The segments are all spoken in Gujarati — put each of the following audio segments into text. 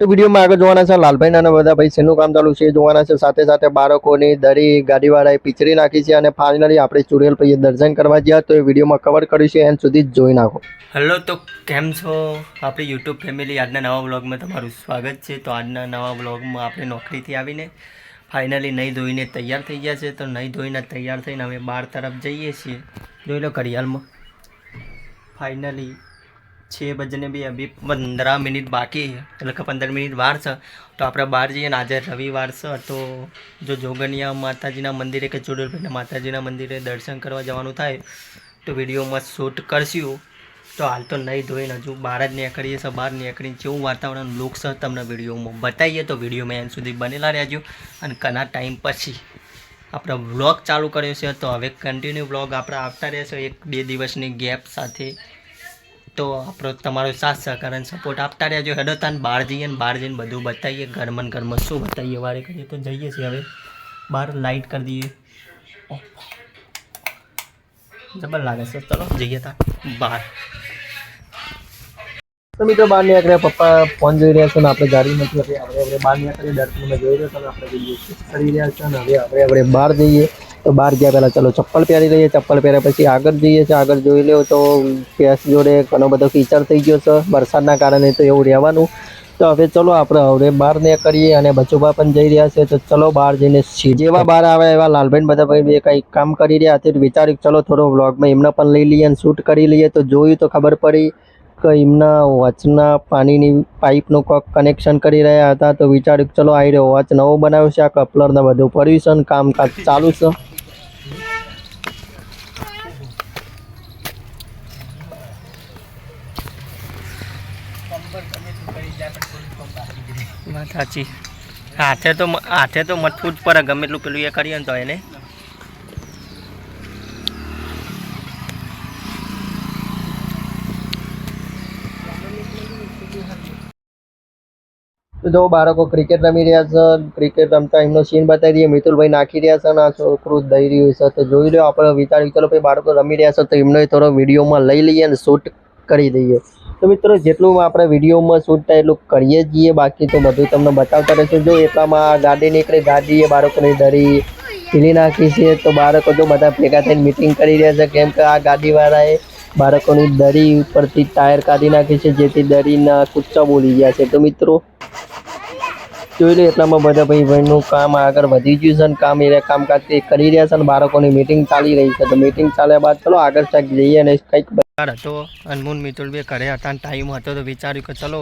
તો વિડીયોમાં આગળ જોવાના છે, લાલભાઈ નાના બધા ભાઈ શેનું કામ ચાલુ છે જોવાના છે. સાથે સાથે બાળકોની દરી, ગાડીવાળાએ પીચરી નાખી છે અને ફાઇનલી આપણે ચુડેલ ભાઈએ દર્શન કરવા ગયા તો એ વિડીયોમાં કવર કરીશું એન્ડ સુધી જોઈ નાખો. હેલો, તો કેમ છો? આપણી યુટ્યુબ ફેમિલી આજના નવા વ્લોગમાં તમારું સ્વાગત છે. તો આજના નવા વ્લોગમાં આપણે નોકરીથી આવીને ફાઇનલી નહીં ધોઈને તૈયાર થઈ ગયા છે. તો નહીં ધોઈને તૈયાર થઈને અમે બહાર તરફ જઈએ છીએ. જોઈ લો ઘડિયાળમાં. ફાઇનલી છ બજને બી અભી પંદર મિનિટ બાકી છે એટલે કે પંદર મિનિટ વાર છે તો આપણે બહાર જઈએ ને આજે રવિવાર છે તો જો જોગનિયા માતાજીના મંદિરે કે ચોડલભાઈના માતાજીના મંદિરે દર્શન કરવા જવાનું થાય તો વિડીયોમાં શૂટ કરશું તો હાલ તો નહીં ધોઈને હજુ બહાર જ નીકળીએ છીએ બહાર નીકળીને જેવું વાતાવરણ લુક છે તમને વિડીયોમાં બતાવીએ તો વિડીયોમાં એન સુધી બનેલા રહેજો અને ઘણા ટાઈમ પછી આપણે વ્લોગ ચાલુ કર્યો છે તો હવે કન્ટિન્યુ વ્લોગ આપણે આવતા રહેશે એક બે દિવસની ગેપ સાથે તો આપણો તમારો સાથ સહકાર અને સપોર્ટ આપતા રહેજો. હેડો તાન બહાર જઈએ ને બહાર જઈને બધું બતાવીએ. ઘરમાં ઘરમાં શું બતાવીએ? વારે કરીએ તો જઈએ છીએ હવે. બહાર લાઇટ કરી દઈએ. જબર લાગે છે. ચલો, જઈએ તા બહાર. તો મિત્રો બહાર નીકળ્યા, પપ્પા ફોન જોઈ રહ્યા છે ને આપણે ગાડી નથી આપણે આપણે બહાર નીકળી દર્શનમાં જોઈ રહ્યો છે આપણે જઈએ કરી રહ્યા છે ને હવે આપણે આપણે બહાર જઈએ. તો બહાર ગયા પહેલાં ચલો ચપ્પલ પહેરી લઈએ. ચપ્પલ પહેર્યા પછી આગળ જઈએ છીએ. આગળ જોઈ લો તો ભેંસ જોડે ઘણો બધો કીચડ થઈ ગયો છે. વરસાદના કારણે તો એવું રહેવાનું. તો હવે ચલો આપણે હવે બહાર નીકળીએ અને બચુભા પણ જઈ રહ્યા છે. તો ચલો બહાર જઈને જેવા બહાર આવે એવા લાલભાઈ બધા ભાઈ બે કંઈક કામ કરી રહ્યા હતા વિચાર્યું ચલો થોડો વ્લોગમાં એમને પણ લઈ લઈએ અને શૂટ કરી લઈએ. તો જોયું તો ખબર પડી કે એમના વોચના પાણીની પાઇપનું કોક કનેક્શન કરી રહ્યા હતા. તો વિચાર્યું ચલો આવી રહ્યો વોચ નવો બનાવ્યો છે. આ કપલરને બધું પડ્યું છે અને કામકાજ ચાલુ છે. વાત હાથે તો હાથે તો મથવું જ પડે, ગમે એટલું પેલું એ કરીએ ને તો એને. જો બાળકો ક્રિકેટ રમી રહ્યા છે. ક્રિકેટ રમતા એમનો સીન બતાવી દઈએ. મિતુલભાઈ નાખી રહ્યા છે અને આ છોકરું દઈ રહ્યું છે. તો જોઈ લો, આપણે વિચાર વિચારો ભાઈ બાળકો રમી રહ્યા છે તો એમનો થોડો વિડીયોમાં લઈ લઈએ અને શૂટ કરી દઈએ. તો મિત્રો, જેટલું આપણે વિડીયોમાં શૂટ થાય એટલું કરીએ જ છીએ. બાકી તો બધું તમને બતાવતા રહેશે. જો એટલામાં ગાડી નીકળી, ગાડીએ બાળકોની દરી ખીલી નાખી છે, તો બાળકો જો બધા ભેગા થઈને મિટિંગ કરી રહ્યા છે, કેમ કે આ ગાડીવાળાએ બાળકોની દરી ઉપરથી ટાયર કાઢી નાખી છે, જેથી દરીના કુચ્ચા બોલી ગયા છે. તો મિત્રો જોઈ લો, એટલામાં બધા ભાઈ ભાઈનું કામ આગળ વધી ગયું છે અને કામ એ કામકાજ તે કરી રહ્યા છે અને બાળકોની મિટિંગ ચાલી રહી છે. તો મિટિંગ ચાલ્યા બાદ ચલો આગળ ચાક જઈએ અને કંઈક બહાર હતો અનમુન મિતુલ બે ઘરે હતા અને ટાઈમ હતો તો વિચાર્યું કે ચલો,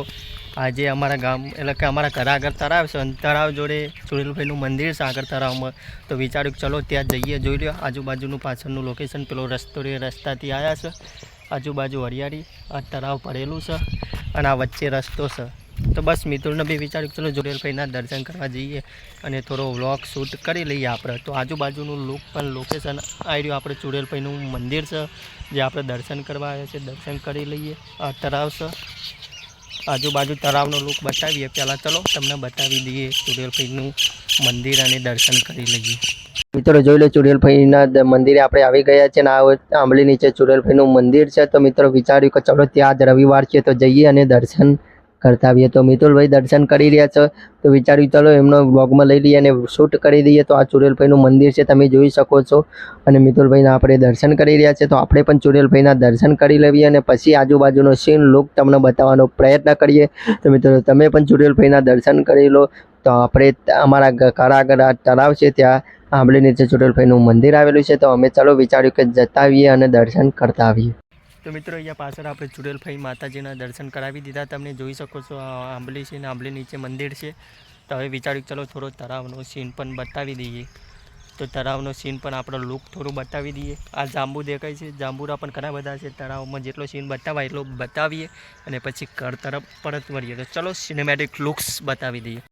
આજે અમારા ગામ, એટલે કે અમારા ઘર આગળ તળાવ છે અને તળાવ જોડે સુરેલભાઈનું મંદિર છે આગળ તળાવમાં તો વિચાર્યું કે ચલો ત્યાં જઈએ, જોઈ લો આજુબાજુનું પાછળનું લોકેશન પેલો રસ્તો રસ્તાથી આવ્યા છે. આજુબાજુ હરિયાળી, આ તળાવ પડેલું છે અને આ વચ્ચે રસ્તો છે. તો બસ મિત્રોને બી વિચાર્યું ચલો જોડેલભાઈના દર્શન કરવા જઈએ અને થોડો વ્લોગ શૂટ કરી લઈએ આપણે. તો આજુબાજુનું લુક પણ લોકેશન આવી રહ્યું. આપણે ચુડેલભાઈનું મંદિર છે, જે આપણે દર્શન કરવા આવ્યા છે, દર્શન કરી લઈએ. આ તળાવ છે. આજુબાજુ તળાવનો લુક બતાવીએ પહેલાં. ચલો તમને બતાવી દઈએ ચુડેલભાઈનું મંદિર અને દર્શન કરી લઈએ. મિત્રો જોઈ લો ચુડેલભાઈના મંદિરે આપણે આવી ગયા છે અને આ આંબલી નીચે ચુડેલભાઈનું મંદિર છે. તો મિત્રો વિચાર્યું કે ચલો ત્યાં જ રવિવાર છે, તો જઈએ અને દર્શન કરતા આવીએ તો મિતુલભાઈ દર્શન કરી રહ્યા છો. તો વિચાર્યું ચાલો એમનો બ્લોગમાં લઈ લઈએ અને શૂટ કરી દઈએ. તો આ ચુરેલભાઈનું મંદિર છે, તમે જોઈ શકો છો. અને મિતુલભાઈના આપણે દર્શન કરી રહ્યા છે. તો આપણે પણ ચુડેલભાઈના દર્શન કરી લેવીએ અને પછી આજુબાજુનો સીન લુક તમને બતાવવાનો પ્રયત્ન કરીએ. તો મિત્રો, તમે પણ ચુડેલભાઈના દર્શન કરી લો. તો આપણે અમારા ઘર આગળ તળાવ છે, ત્યાં આંબલી નીચે ચુરેલભાઈનું મંદિર આવેલું છે. તો અમે ચાલો વિચાર્યું કે જતા આવીએ અને દર્શન કરતા આવીએ. તો મિત્રો, અહીંયા પાછળ આપણે ચુડેલભાઈ માતાજીના દર્શન કરાવી દીધા. તમને જોઈ શકો છો, આ આંબલી છે ને આંબલી નીચે મંદિર છે. તો હવે વિચાર્યું ચલો થોડો તળાવનો સીન પણ બતાવી દઈએ. તો તળાવનો સીન પણ આપણો લુક થોડું બતાવી દઈએ. આ જાંબુ દેખાય છે. જાંબુરા પણ ઘણા બધા છે. તળાવમાં જેટલો સીન બતાવાય એટલો બતાવીએ અને પછી ઘર તરફ પરત વળીએ તો ચલો સિનેમેટિક લુક્સ બતાવી દઈએ.